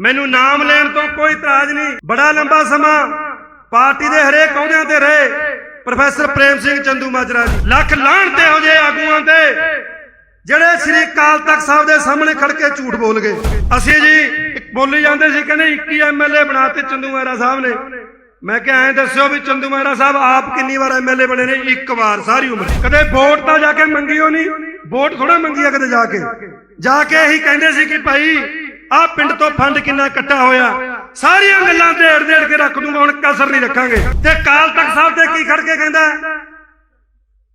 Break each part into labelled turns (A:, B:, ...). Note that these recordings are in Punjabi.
A: ਮੈਨੂੰ ਨਾਮ ਲੈਣ ਤੋਂ ਕੋਈ ਇਤਰਾਜ਼ ਨਹੀਂ। ਬੜਾ ਲੰਬਾ ਸਮਾਂ ਪਾਰਟੀ ਦੇ ਹਰੇਕ ਅਹੁਦਿਆਂ ਤੇ ਰਹੇ। Professor Prem Singh Chandumajra ji. ਲੱਖ ਲਾਹਣ ਤੇ ਹੋ ਜੇ ਆਗੂਆਂ ਤੇ ਜਿਹੜੇ ਸ੍ਰੀ ਅਕਾਲ ਤਖਤ ਸਾਹਿਬ ਦੇ ਸਾਹਮਣੇ ਖੜ ਕੇ ਝੂਠ ਬੋਲ ਗਏ। ਅਸੀਂ ਜੀ ਬੋਲੀ ਜਾਂਦੇ ਸੀ ਕਹਿੰਦੇ 21 ਐਮਐਲਏ ਬਣਾਤੇ ਚੰਦੂ ਮਹਿਰਾ ਸਾਹਿਬ ਨੇ। ਮੈਂ ਕਿਹਾ ਐਂ ਦੱਸਿਓ ਵੀ ਚੰਦੂ ਮਹਿਰਾ ਸਾਹਿਬ ਆਪ ਕਿੰਨੀ ਵਾਰ ਐਮਐਲਏ ਬਣੇ ਨੇ? ਇੱਕ ਵਾਰ ਸਾਰੀ ਉਮਰ। ਕਦੇ ਵੋਟ ਤਾਂ ਜਾ ਕੇ ਮੰਗੀ ਹੋ ਨਹੀਂ। ਵੋਟ ਥੋੜਾ ਮੰਗੀ ਆ ਕਦੇ ਜਾ ਕੇ। ਜਾ ਕੇ ਇਹੀ ਕਹਿੰਦੇ ਸੀ ਕਿ ਭਾਈ ਆਹ ਪਿੰਡ ਤੋਂ ਫੰਡ ਕਿੰਨਾ ਇਕੱਠਾ ਹੋਇਆ? ਸਾਰੀਆਂ ਗੱਲਾਂ ਢੇੜ ਢੇੜ ਕੇ ਰੱਖ ਦੂੰਗਾ, ਹੁਣ ਕਸਰ ਨਹੀਂ ਰੱਖਾਂਗੇ। ਤੇ ਕਾਲ ਤਖਤ ਸਾਹਿਬ ਤੇ ਕੀ ਖੜ ਕੇ ਕਹਿੰਦਾ?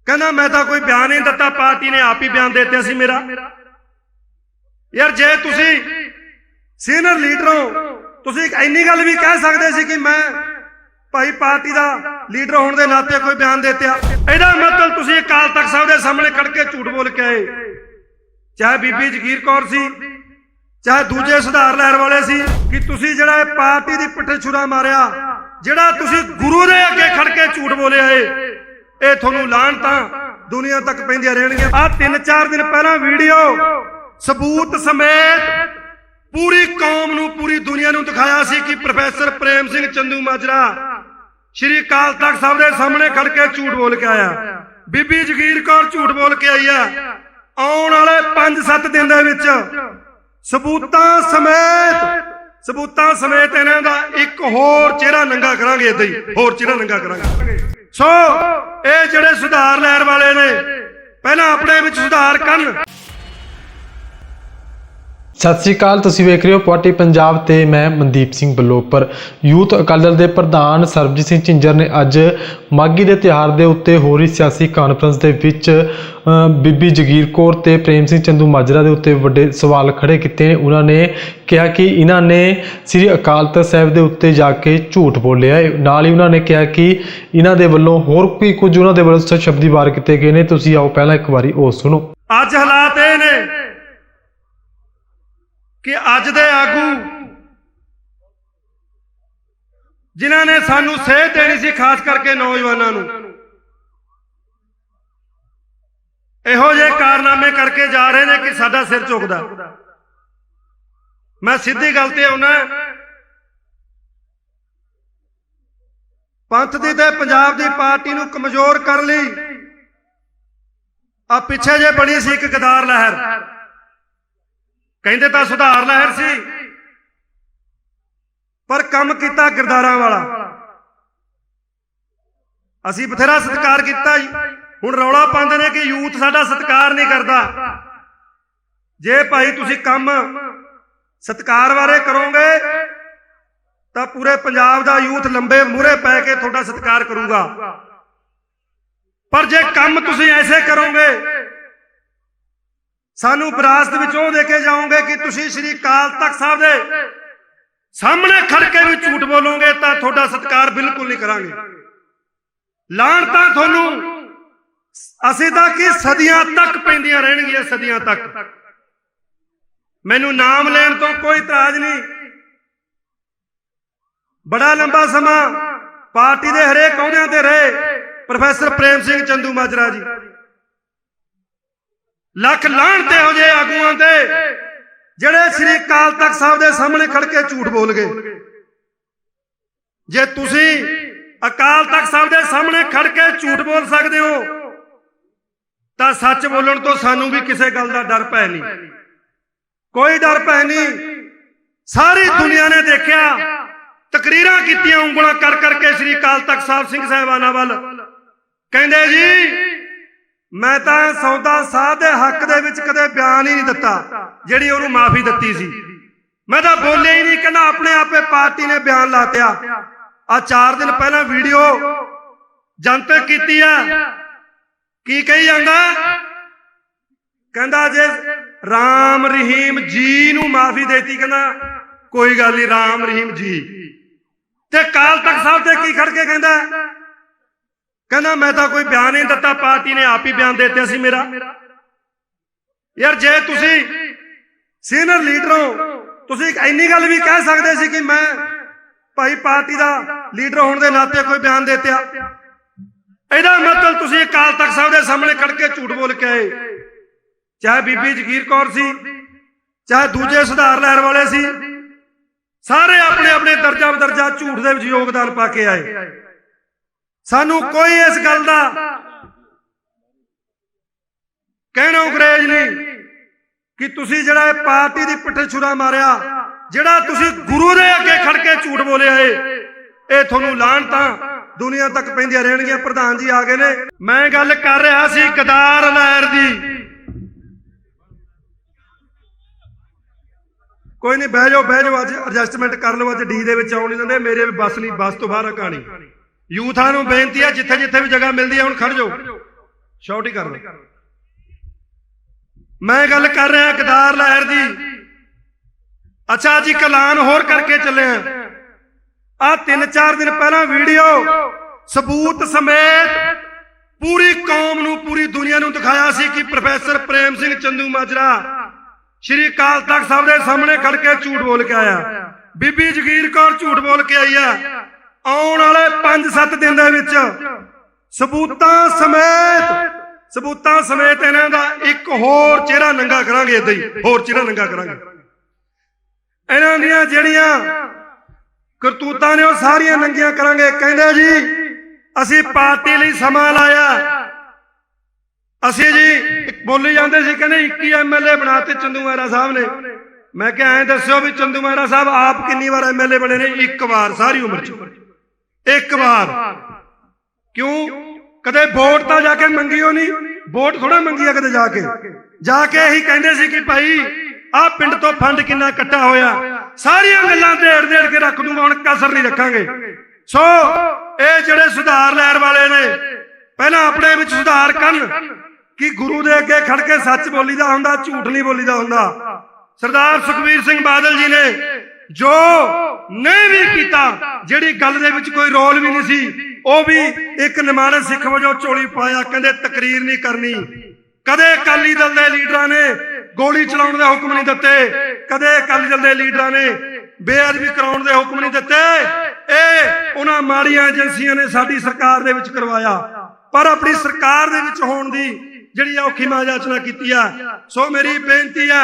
A: ਕਹਿੰਦਾ, ਮੈਂ ਤਾਂ ਕੋਈ ਬਿਆਨ ਨਹੀਂ ਦਿੱਤਾ, ਪਾਰਟੀ ਨੇ ਆਪ ਹੀ ਬਿਆਨ ਦੇ ਦਿੱਤਾ ਸੀ ਮੇਰਾ। ਯਾਰ, ਜੇ ਤੁਸੀਂ ਸੀਨੀਅਰ ਲੀਡਰ ਹੋ, ਤੁਸੀਂ ਇੰਨੀ ਗੱਲ ਵੀ ਕਹਿ ਸਕਦੇ ਸੀ ਕਿ ਮੈਂ ਭਾਈ ਪਾਰਟੀ ਦਾ ਲੀਡਰ ਹੋਣ ਦੇ ਨਾਤੇ ਕੋਈ ਬਿਆਨ ਦੇ ਦਿੱਤਾ। ਇਹਦਾ ਮਤਲਬ ਤੁਸੀਂ ਅਕਾਲ ਤਖਤ ਸਾਹਿਬ ਦੇ ਸਾਹਮਣੇ ਖੜ ਕੇ ਝੂਠ ਬੋਲ ਕੇ ਆਏ। ਚਾਹੇ ਬੀਬੀ ਜਗੀਰ ਕੌਰ ਸੀ ਚਾਹੇ ਦੂਜੇ ਸੁਧਾਰ ਲਹਿਰ ਵਾਲੇ ਸੀ, ਕਿ ਤੁਸੀਂ ਜਿਹੜਾ ਇਹ ਪਾਰਟੀ ਦੀ ਪਿੱਠੇ ਛੁਰਾ ਮਾਰਿਆ, ਜਿਹੜਾ ਤੁਸੀਂ ਗੁਰੂ ਦੇ ਅੱਗੇ ਖੜ ਕੇ ਝੂਠ ਬੋਲਿਆ ਏ, ਇਹ ਤੁਹਾਨੂੰ ਲਾਣ ਤਾਂ ਦੁਨੀਆ ਤੱਕ ਪੈਂਦੀਆਂ ਰਹਿਣਗੀਆਂ। ਆ ਤਿੰਨ ਚਾਰ ਦਿਨ ਪਹਿਲਾਂ ਵੀਡੀਓ, ਸਬੂਤ ਸਮੇਤ ਪੂਰੀ ਕੌਮ ਨੂੰ, ਪੂਰੀ ਦੁਨੀਆ ਨੂੰ ਦਿਖਾਇਆ ਸੀ ਕਿ ਪ੍ਰੋਫੈਸਰ ਪ੍ਰੇਮ ਸਿੰਘ ਚੰਦੂ ਮਾਜਰਾ ਸ਼੍ਰੀ ਅਕਾਲ ਤਖਤ ਸਾਹਿਬ ਦੇ ਸਾਹਮਣੇ ਖੜ ਕੇ ਝੂਠ ਬੋਲ ਕੇ ਆਇਆ। ਬੀਬੀ ਜਗੀਰ ਕੌਰ ਝੂਠ ਬੋਲ ਕੇ ਆਈ ਆ ਆਉਣ ਵਾਲੇ 5-7 ਦਿਨ ਦੇ ਵਿੱਚ ਸਬੂਤਾਂ ਸਮੇਤ ਸਬੂਤਾਂ ਸਮੇਤ ਇਹਨਾਂ ਦਾ ਇੱਕ ਹੋਰ ਚਿਹਰਾ ਨੰਗਾ ਕਰਾਂਗੇ ਇਦਾਂ ਹੀ, ਹੋਰ ਚਿਹਰਾ ਨੰਗਾ ਕਰਾਂਗੇ। ਸੋ, ਇਹ ਜਿਹੜੇ ਸੁਧਾਰ ਲੈਣ ਵਾਲੇ ਨੇ, ਪਹਿਲਾਂ ਆਪਣੇ ਵਿੱਚ ਸੁਧਾਰ ਕਰਨ।
B: ਸਤਿ ਸ੍ਰੀ ਅਕਾਲ, ਤੁਸੀਂ ਵੇਖ ਰਹੇ ਹੋ ਪਾਰਟੀ ਪੰਜਾਬ ਤੇ ਮੈਂ ਮਨਦੀਪ ਸਿੰਘ ਬਲੋਪਰ ਯੂਥ ਅਕਾਲੀ ਦਲ ਦੇ ਪ੍ਰਧਾਨ ਸਰਬਜੀਤ ਸਿੰਘ ਝਿੰਜਰ ਨੇ ਅੱਜ ਮਾਗੀ ਦੇ ਤਿਉਹਾਰ ਦੇ ਉੱਤੇ ਹੋ ਰਹੀ ਸਿਆਸੀ ਕਾਨਫਰੰਸ ਦੇ ਵਿੱਚ ਬੀਬੀ ਜਗੀਰ ਕੌਰ ਤੇ ਪ੍ਰੇਮ ਸਿੰਘ ਚੰਦੂ ਮਾਜਰਾ ਦੇ ਉੱਤੇ ਵੱਡੇ ਸਵਾਲ ਖੜੇ ਕੀਤੇ ਨੇ। ਉਹਨਾਂ ਨੇ ਕਿਹਾ ਕਿ ਇਹਨਾਂ ਨੇ ਸ੍ਰੀ ਅਕਾਲ ਤਖਤ ਸਾਹਿਬ ਦੇ ਉੱਤੇ ਜਾ ਕੇ ਝੂਠ ਬੋਲਿਆ ਹੈ। ਨਾਲ ਹੀ ਉਹਨਾਂ ਨੇ ਕਿਹਾ ਕਿ ਇਹਨਾਂ ਦੇ ਵੱਲੋਂ ਹੋਰ ਕੋਈ ਕੁਝ ਉਹਨਾਂ ਦੇ ਵੱਲੋਂ ਸ਼ਬਦੀ ਵਾਰ ਕੀਤੇ ਗਏ ਨੇ। ਤੁਸੀਂ ਆਓ, ਪਹਿਲਾਂ ਇੱਕ ਵਾਰੀ ਉਹ ਸੁਣੋ।
A: ਅੱਜ ਹਾਲਾਤ ਇਹ ਨੇ ਕਿ ਅੱਜ ਦੇ ਆਗੂ ਜਿਨ੍ਹਾਂ ਨੇ ਸਾਨੂੰ ਸੇਧ ਦੇਣੀ ਸੀ, ਖਾਸ ਕਰਕੇ ਨੌਜਵਾਨਾਂ ਨੂੰ, ਇਹੋ ਜਿਹੇ ਕਾਰਨਾਮੇ ਕਰਕੇ ਜਾ ਰਹੇ ਨੇ ਕਿ ਸਾਡਾ ਸਿਰ ਝੁਕਦਾ। ਮੈਂ ਸਿੱਧੀ ਗੱਲ ਤੇ ਆਉਣਾ ਪੰਥ ਦੀ ਤੇ ਪੰਜਾਬ ਦੀ ਪਾਰਟੀ ਨੂੰ ਕਮਜ਼ੋਰ ਕਰਨ ਲਈ ਆ ਪਿੱਛੇ ਜੇ ਬਣੀ ਸੀ ਇੱਕ ਗਦਾਰ ਲਹਿਰ। ਕਹਿੰਦੇ ਤਾਂ ਸੁਧਾਰ ਲਹਿਰ ਸੀ। ਪਰ ਕੰਮ ਕੀਤਾ ਗਿਰਦਾਰਾਂ ਵਾਲਾ। ਅਸੀਂ ਬਥੇਰਾ ਸਤਿਕਾਰ ਕੀਤਾ ਹੁਣ ਰੌਲਾ ਪਾਉਂਦੇ ਨੇ ਕਿ ਯੂਥ ਸਾਡਾ ਸਤਿਕਾਰ ਨਹੀਂ ਕਰਦਾ। ਜੇ ਭਾਈ ਤੁਸੀਂ ਕੰਮ ਸਤਿਕਾਰ ਬਾਰੇ ਕਰੋਗੇ, ਤਾਂ ਪੂਰੇ ਪੰਜਾਬ ਦਾ ਯੂਥ ਲੰਬੇ ਮੂਹਰੇ ਪੈ ਕੇ ਤੁਹਾਡਾ ਸਤਿਕਾਰ ਕਰੂਗਾ। ਪਰ ਜੇ ਕੰਮ ਤੁਸੀਂ ਐਸੇ ਕਰੋਗੇ ਸਾਨੂੰ ਵਿਰਾਸਤ ਵਿੱਚ ਉਹ ਦੇ ਕੇ ਜਾਓਗੇ ਕਿ ਤੁਸੀਂ ਸ੍ਰੀ ਅਕਾਲ ਤਖਤ ਸਾਹਿਬ ਦੇ ਸਾਹਮਣੇ ਖੜ ਕੇ ਵੀ ਝੂਠ ਬੋਲੋਗੇ ਤਾਂ ਤੁਹਾਡਾ ਸਤਿਕਾਰ ਬਿਲਕੁਲ ਨਹੀਂ ਕਰਾਂਗੇ। ਲਾਣ ਤਾਂ ਤੁਹਾਨੂੰ ਅਸੀਂ ਤਾਂ ਕਿ ਸਦੀਆਂ ਤੱਕ ਪੈਂਦੀਆਂ ਰਹਿਣਗੀਆਂ, ਸਦੀਆਂ ਤੱਕ। ਮੈਨੂੰ ਨਾਮ ਲੈਣ ਤੋਂ ਕੋਈ ਇਤਰਾਜ਼ ਨਹੀਂ। ਬੜਾ ਲੰਬਾ ਸਮਾਂ ਪਾਰਟੀ ਦੇ ਹਰੇਕ ਅਹੁਦਿਆਂ ਤੇ ਰਹੇ ਪ੍ਰੋਫੈਸਰ ਪ੍ਰੇਮ ਸਿੰਘ ਚੰਦੂ ਮਾਜਰਾ ਜੀ। ਲੱਖ ਲਾਹਣ ਤੇ ਹੋ ਜੇ ਆਗੂਆਂ ਤੇ ਜਿਹੜੇ ਸ੍ਰੀ ਅਕਾਲ ਤਖਤ ਸਾਹਿਬ ਦੇ ਸਾਹਮਣੇ ਖੜ ਕੇ ਝੂਠ ਬੋਲ ਗਏ। ਜੇ ਤੁਸੀਂ ਅਕਾਲ ਤਖਤ ਸਾਹਿਬ ਦੇ ਸਾਹਮਣੇ ਖੜ ਕੇ ਝੂਠ ਬੋਲ ਸਕਦੇ ਹੋ, ਤਾਂ ਸੱਚ ਬੋਲਣ ਤੋਂ ਸਾਨੂੰ ਵੀ ਕਿਸੇ ਗੱਲ ਦਾ ਡਰ ਪੈ ਨਹੀਂ। ਕੋਈ ਡਰ ਪੈ ਨਹੀਂ। ਸਾਰੀ ਦੁਨੀਆ ਨੇ ਦੇਖਿਆ, ਤਕਰੀਰਾਂ ਕੀਤੀਆਂ, ਉਂਗਲਾਂ ਕਰ ਕਰਕੇ ਸ੍ਰੀ ਅਕਾਲ ਤਖਤ ਸਾਹਿਬ ਸਿੰਘ ਸਾਹਿਬਾਨਾਂ ਵੱਲ। ਕਹਿੰਦੇ ਜੀ ਮੈਂ ਤਾਂ ਸੌਦਾ ਸਾਧ ਦੇ ਹੱਕ ਦੇ ਵਿੱਚ ਕਦੇ ਬਿਆਨ ਹੀ ਨਹੀਂ ਦਿੱਤਾ, ਜਿਹੜੀ ਉਹਨੂੰ ਮਾਫੀ ਦਿੱਤੀ ਸੀ। ਮੈਂ ਤਾਂ ਬੋਲਿਆ ਹੀ ਨਹੀਂ, ਕਹਿੰਦਾ ਆਪਣੇ ਆਪੇ ਪਾਰਟੀ ਨੇ ਬਿਆਨ ਲਾਤਿਆ ਆ 4 ਦਿਨ ਪਹਿਲਾਂ ਵੀਡੀਓ ਜਨਤਕ ਕੀਤੀ ਆ। ਕੀ ਕਹੀ ਜਾਂਦਾ? ਕਹਿੰਦਾ ਜੇ ਰਾਮ ਰਹੀਮ ਜੀ ਨੂੰ ਮਾਫੀ ਦੇਤੀ, ਕਹਿੰਦਾ ਕੋਈ ਗੱਲ ਨਹੀਂ, ਰਾਮ ਰਹੀਮ ਜੀ। ਤੇ ਕਾਲ ਤਖਤ ਸਾਹਿਬ ਤੇ ਕੀ ਖੜ ਕੇ ਕਹਿੰਦਾ? ਕਹਿੰਦਾ, ਮੈਂ ਤਾਂ ਕੋਈ ਬਿਆਨ ਨਹੀਂ ਦਿੱਤਾ, ਪਾਰਟੀ ਨੇ ਆਪ ਹੀ ਬਿਆਨ ਦੇ ਦਿੱਤਾ ਸੀ ਮੇਰਾ। ਯਾਰ, ਜੇ ਤੁਸੀਂ ਸੀਨੀਅਰ ਲੀਡਰ ਹੋ, ਤੁਸੀਂ ਇੰਨੀ ਗੱਲ ਵੀ ਕਹਿ ਸਕਦੇ ਸੀ ਕਿ ਮੈਂ ਭਾਈ ਪਾਰਟੀ ਦਾ ਲੀਡਰ ਹੋਣ ਦੇ ਨਾਤੇ ਕੋਈ ਬਿਆਨ ਦੇ ਦਿੱਤਾ। ਇਹਦਾ ਮਤਲਬ ਤੁਸੀਂ ਅਕਾਲ ਤਖਤ ਸਾਹਿਬ ਦੇ ਸਾਹਮਣੇ ਖੜ ਕੇ ਝੂਠ ਬੋਲ ਕੇ ਆਏ। ਚਾਹੇ ਬੀਬੀ ਜਗੀਰ ਕੌਰ ਸੀ, ਚਾਹੇ ਦੂਜੇ ਸੁਧਾਰ ਲਹਿਰ ਵਾਲੇ ਸੀ, ਸਾਰੇ ਆਪਣੇ ਆਪਣੇ ਦਰਜਾ ਬਦਰਜਾ ਝੂਠ ਦੇ ਵਿੱਚ ਯੋਗਦਾਨ ਪਾ ਕੇ ਆਏ। ਸਾਨੂੰ ਕੋਈ ਇਸ ਗੱਲ ਦਾ ਕਹਿਣਾ ਅੰਗਰੇਜ਼ ਨਹੀਂ ਕਿ ਤੁਸੀਂ ਜਿਹੜਾ ਇਹ ਪਾਰਟੀ ਦੀ ਪਿੱਠ ਛੁਰਾ ਮਾਰਿਆ, ਜਿਹੜਾ ਤੁਸੀਂ ਗੁਰੂ ਦੇ ਅੱਗੇ ਖੜ ਕੇ ਝੂਠ ਬੋਲਿਆ ਏ, ਇਹ ਤੁਹਾਨੂੰ ਲਾਹਣਤਾਂ ਦੁਨੀਆ ਤੱਕ ਪੈਂਦੀਆਂ ਰਹਿਣਗੀਆਂ, ਪ੍ਰਧਾਨ ਜੀ ਆ ਗਏ ਨੇ। ਮੈਂ ਗੱਲ ਕਰ ਰਿਹਾ ਸੀ ਗਦਾਰ ਲਹਿਰ ਦੀ। ਕੋਈ ਨਹੀਂ, ਬਹਿ ਜਾਓ ਬਹਿ ਜਾਓ, ਅੱਜ ਐਡਜਸਟਮੈਂਟ ਕਰ ਲਓ, ਅੱਜ ਡੀ ਦੇ ਵਿੱਚ ਆਉਣ ਨਹੀਂ ਦਿੰਦੇ, ਮੇਰੇ ਵੀ ਬੱਸ ਨਹੀਂ, ਬੱਸ ਤੋਂ ਬਾਹਰ ਆ ਕਹਾਣੀ। ਯੂਥਾਂ ਨੂੰ ਬੇਨਤੀ ਹੈ, ਜਿੱਥੇ ਜਿੱਥੇ ਵੀ ਜਗ੍ਹਾ ਮਿਲਦੀ ਹੈ, ਹੁਣ ਖੜ ਜਾਓ। ਸ਼ਾਰਟ ਹੀ ਕਰ ਲਓ। ਮੈਂ ਗੱਲ ਕਰ ਰਿਹਾ ਗਦਾਰ ਲਹਿਰ ਦੀ ਅੱਛਾ ਜੀ ਕਲਾਨ ਹੋਰ ਕਰਕੇ ਚੱਲੇ ਆ ਆ ਤਿੰਨ ਚਾਰ ਦਿਨ ਪਹਿਲਾਂ ਵੀਡੀਓ, ਸਬੂਤ ਸਮੇਤ ਪੂਰੀ ਕੌਮ ਨੂੰ, ਪੂਰੀ ਦੁਨੀਆ ਨੂੰ ਦਿਖਾਇਆ ਸੀ ਕਿ ਪ੍ਰੋਫੈਸਰ ਪ੍ਰੇਮ ਸਿੰਘ ਚੰਦੂ ਮਾਜਰਾ ਸ਼੍ਰੀ ਅਕਾਲ ਤਖਤ ਸਾਹਿਬ ਦੇ ਸਾਹਮਣੇ ਖੜ ਕੇ ਝੂਠ ਬੋਲ ਕੇ ਆਇਆ। ਬੀਬੀ ਜਗੀਰ ਕੌਰ ਝੂਠ ਬੋਲ ਕੇ ਆਈ ਆ ਆਉਣ ਵਾਲੇ 5-7 ਦਿਨ ਦੇ ਵਿੱਚ ਸਬੂਤਾਂ ਸਮੇਤ ਸਬੂਤਾਂ ਸਮੇਤ ਇਹਨਾਂ ਦਾ ਇੱਕ ਹੋਰ ਚਿਹਰਾ ਨੰਗਾ ਕਰਾਂਗੇ ਇਦਾਂ ਹੀ, ਹੋਰ ਚਿਹਰਾ ਨੰਗਾ ਕਰਾਂਗੇ। ਇਹਨਾਂ ਦੀਆਂ ਜਿਹੜੀਆਂ ਕਰਤੂਤਾਂ ਨੇ ਉਹ ਸਾਰੀਆਂ ਨੰਗੀਆਂ ਕਰਾਂਗੇ। ਕਹਿੰਦੇ ਜੀ, ਅਸੀਂ ਪਾਰਟੀ ਲਈ ਸਮਾਂ ਲਾਇਆ। ਅਸੀਂ ਜੀ ਬੋਲੀ ਜਾਂਦੇ ਸੀ, ਕਹਿੰਦੇ 21 ਐਮਐਲਏ ਬਣਾਤੇ ਚੰਦੂ ਮਹਿਰਾ ਸਾਹਿਬ ਨੇ। ਮੈਂ ਕਿਹਾ ਐਂ ਦੱਸਿਓ ਵੀ ਚੰਦੂ ਮਹਿਰਾ ਸਾਹਿਬ ਆਪ ਕਿੰਨੀ ਵਾਰ ਐਮਐਲਏ ਬਣੇ ਨੇ? ਇੱਕ ਵਾਰ, ਸਾਰੀ ਉਮਰ ਚ। ਇੱਕ ਵਾਰ। ਕਿਉਂ? ਕਦੇ ਵੋਟ ਤਾਂ ਜਾ ਕੇ ਮੰਗੀਓ ਨਹੀਂ ਵੋਟ ਥੋੜਾ ਮੰਗੀ ਕਦੇ ਜਾ ਕੇ। ਜਾ ਕੇ ਇਹੀ ਕਹਿੰਦੇ ਸੀ ਕਿ ਭਾਈ, ਆਹ ਪਿੰਡ ਤੋਂ ਫੰਡ ਕਿੰਨਾ ਇਕੱਠਾ ਹੋਇਆ। ਸਾਰੀਆਂ ਗੱਲਾਂ ਢੇੜ ਢੇੜ ਕੇ ਰੱਖ ਦੂੰਗਾ, ਹੁਣ ਕਸਰ ਨਹੀਂ ਰੱਖਾਂਗੇ। ਸੋ, ਇਹ ਜਿਹੜੇ ਸੁਧਾਰ ਲੈਣ ਵਾਲੇ ਨੇ, ਪਹਿਲਾਂ ਆਪਣੇ ਵਿੱਚ ਸੁਧਾਰ ਕਰਨ ਕਿ ਗੁਰੂ ਦੇ ਅੱਗੇ ਖੜ ਕੇ ਸੱਚ ਬੋਲੀਦਾ ਹੁੰਦਾ, ਝੂਠ ਨਹੀਂ ਬੋਲੀਦਾ ਹੁੰਦਾ। ਸਰਦਾਰ ਸੁਖਬੀਰ ਸਿੰਘ ਬਾਦਲ ਜੀ ਨੇ ਜੋ ਨਹੀਂ ਕੀਤਾ ਜਿਹੜੀ ਗੱਲ ਦੇ ਵਿੱਚ ਕੋਈ ਰੋਲ ਵੀ ਨਹੀਂ ਸੀ। ਉਹ ਵੀ ਇੱਕ ਨਿਮਾਣੇ ਸਿੱਖ ਵਜੋਂ ਚੋਲੀ ਪਾਇਆ, ਕਹਿੰਦੇ ਤਕਰੀਰ ਨਹੀਂ ਕਰਨੀ। ਕਦੇ ਅਕਾਲੀ ਦਲ ਦੇ ਲੀਡਰਾਂ ਨੇ ਗੋਲੀ ਚਲਾਉਣ ਦੇ ਹੁਕਮ ਨਹੀਂ ਦਿੱਤੇ। ਕਦੇ ਅਕਾਲੀ ਦਲ ਦੇ ਲੀਡਰਾਂ ਨੇ ਬੇਅਦਬੀ ਕਰਾਉਣ ਦੇ ਹੁਕਮ ਨਹੀਂ ਦਿੱਤੇ। ਇਹ ਉਹਨਾਂ ਮਾੜੀਆਂ ਏਜੰਸੀਆਂ ਨੇ ਸਾਡੀ ਸਰਕਾਰ ਦੇ ਵਿੱਚ ਕਰਵਾਇਆ। ਪਰ ਆਪਣੀ ਸਰਕਾਰ ਦੇ ਵਿੱਚ ਹੋਣ ਦੀ ਜਿਹੜੀ ਆ ਔਖੀ ਮਾਜਾਚਨਾ ਕੀਤੀ ਆ, ਸੋ ਮੇਰੀ ਬੇਨਤੀ ਆ,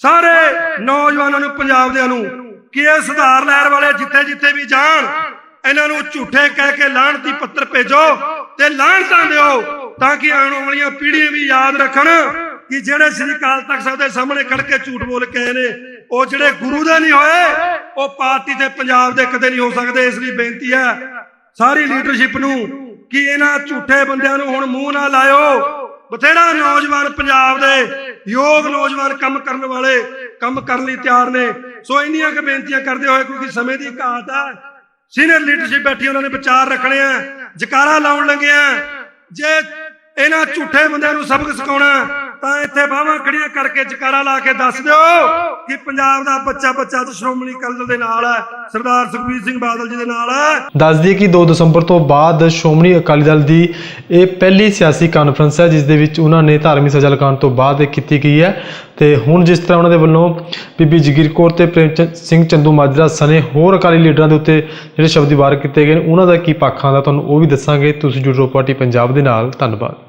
A: ਸਾਰੇ ਨੌਜਵਾਨਾਂ ਨੂੰ, ਪੰਜਾਬ ਦਿਆਂ ਨੂੰ ਕਿ ਇਹ ਸੁਧਾਰ ਲਹਿਰ ਵਾਲੇ ਜਿੱਥੇ ਜਿੱਥੇ ਵੀ ਜਾਣ, ਇਹਨਾਂ ਨੂੰ ਝੂਠੇ ਕਹਿ ਕੇ ਲਾਹਣਤੀ ਪੱਤਰ ਭੇਜੋ ਤੇ ਲਾਹਣਤਾਂ ਦਿਓ ਤਾਂ ਕਿ ਆਉਣ ਵਾਲੀਆਂ ਪੀੜ੍ਹੀਆਂ ਵੀ ਯਾਦ ਰੱਖਣ ਕਿ ਜਿਹੜੇ ਸ੍ਰੀ ਅਕਾਲ ਤਖਤ ਸਾਹਿਬ ਦੇ ਸਾਹਮਣੇ ਖੜ ਕੇ ਝੂਠ ਬੋਲ ਕੇ ਆਏ ਨੇ, ਉਹ ਜਿਹੜੇ ਗੁਰੂ ਦੇ ਨਹੀਂ ਹੋਏ, ਉਹ ਪਾਰਟੀ ਤੇ ਪੰਜਾਬ ਦੇ ਕਦੇ ਨਹੀਂ ਹੋ ਸਕਦੇ, ਇਸ ਲਈ ਬੇਨਤੀ ਹੈ ਸਾਰੀ ਲੀਡਰਸ਼ਿਪ ਨੂੰ ਕਿ ਇਹਨਾਂ ਝੂਠੇ ਬੰਦਿਆਂ ਨੂੰ ਹੁਣ ਮੂੰਹ ਨਾ ਲਾਇਓ। ਬਥੇਰਾ ਨੌਜਵਾਨ ਪੰਜਾਬ ਦੇ ਯੋਗ ਨੌਜਵਾਨ ਕੰਮ ਕਰਨ ਵਾਲੇ, ਕੰਮ ਕਰਨ ਲਈ ਤਿਆਰ ਨੇ। ਸੋ ਇੰਨੀਆਂ ਕੁ ਬੇਨਤੀਆਂ ਕਰਦੇ ਹੋਏ, ਕਿਉਂਕਿ ਸਮੇਂ ਦੀ ਘਾਟ ਹੈ ਸੀਨੀਅਰ ਲੀਡਰਸ਼ਿਪ ਬੈਠੀ ਉਹਨਾਂ ਨੇ ਵਿਚਾਰ ਰੱਖਣੇ ਆ, ਜਕਾਰਾ ਲਾਉਣ ਲੱਗੇ ਆ, ਜੇ ਇਹਨਾਂ ਝੂਠੇ ਬੰਦਿਆਂ ਨੂੰ ਸਬਕ ਸਿਖਾਉਣਾ ਤਾਂ ਇੱਥੇ ਬਾਹਾਂ ਖੜੀਆਂ ਕਰਕੇ ਜਕਾਰਾ ਲਾ ਕੇ ਦੱਸ ਦਿਓ ਕਿ ਪੰਜਾਬ ਦਾ ਬੱਚਾ ਬੱਚਾ ਤੇ ਸ਼੍ਰੋਮਣੀ ਅਕਾਲੀ ਦੇ ਨਾਲ ਹੈ, ਸਰਦਾਰ ਸੁਖਬੀਰ ਸਿੰਘ ਬਾਦਲ ਜੀ ਦੇ ਨਾਲ ਹੈ।
B: ਦੱਸ ਦਈਏ ਕਿ 2 ਦਸੰਬਰ ਤੋਂ ਬਾਅਦ ਸ਼੍ਰੋਮਣੀ ਅਕਾਲੀ ਦਲ ਦੀ ਇਹ ਪਹਿਲੀ ਸਿਆਸੀ ਕਾਨਫਰੰਸ ਹੈ, ਜਿਸ ਦੇ ਵਿੱਚ ਉਹਨਾਂ ਨੇ ਧਾਰਮਿਕ ਸਜ਼ਾ ਲਗਾਉਣ ਤੋਂ ਬਾਅਦ ਇਹ ਕੀਤੀ ਗਈ ਹੈ। ਤੇ ਹੁਣ ਜਿਸ ਤਰ੍ਹਾਂ ਉਹਨਾਂ ਦੇ ਵੱਲੋਂ ਬੀਬੀ ਜਗੀਰ ਕੌਰ ਤੇ ਪ੍ਰੇਮ ਸਿੰਘ ਚੰਦੂ ਮਾਜਰਾ ਸਣੇ ਹੋਰ ਅਕਾਲੀ ਲੀਡਰਾਂ ਦੇ ਉੱਤੇ ਜਿਹੜੇ ਸ਼ਬਦ ਵਾਰ ਕੀਤੇ ਗਏ ਨੇ, ਉਹਨਾਂ ਦਾ ਕੀ ਪੱਖਾਂ ਦਾ ਤੁਹਾਨੂੰ ਉਹ ਵੀ ਦੱਸਾਂਗੇ। ਤੁਸੀਂ ਜੁੜੋ ਪਾਰਟੀ ਪੰਜਾਬ ਦੇ ਨਾਲ। ਧੰਨਵਾਦ।